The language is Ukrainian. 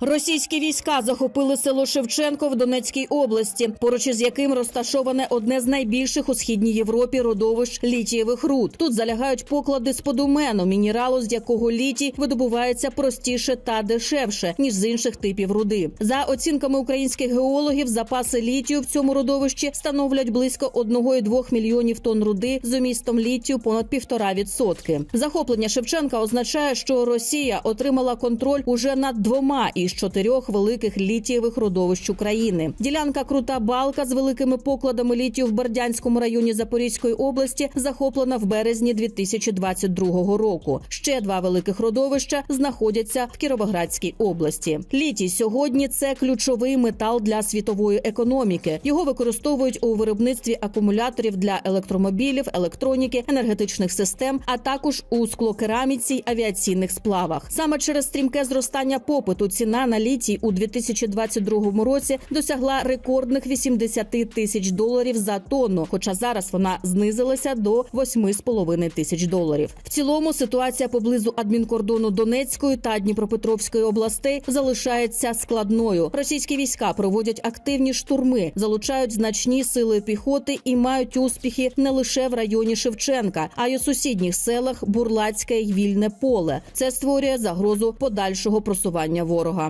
Російські війська захопили село Шевченко в Донецькій області, поруч із яким розташоване одне з найбільших у східній Європі родовищ літієвих руд. Тут залягають поклади сподумену, мінералу, з якого літій видобувається простіше та дешевше ніж з інших типів руди. За оцінками українських геологів, запаси літію в цьому родовищі становлять близько 1,2 мільйонів тонн руди з умістом літію понад півтора відсотки. Захоплення Шевченка означає, що Росія отримала контроль уже над двома із чотирьох великих літієвих родовищ України. Ділянка Крута Балка з великими покладами літію в Бердянському районі Запорізької області захоплена в березні 2022 року. Ще два великих родовища знаходяться в Кіровоградській області. Літій сьогодні це ключовий метал для світової економіки. Його використовують у виробництві акумуляторів для електромобілів, електроніки, енергетичних систем, а також у склокераміці авіаційних сплавах. Саме через стрімке зростання попиту ціна на літій у 2022 році досягла рекордних 80 тисяч доларів за тонну. Хоча зараз вона знизилася до 8,5 тисяч доларів. В цілому ситуація поблизу адмінкордону Донецької та Дніпропетровської областей залишається складною. Російські війська проводять активні штурми, залучають значні сили піхоти і мають успіхи не лише в районі Шевченка, а й у сусідніх селах Бурлацьке й Вільне поле. Це створює загрозу подальшого просування ворога.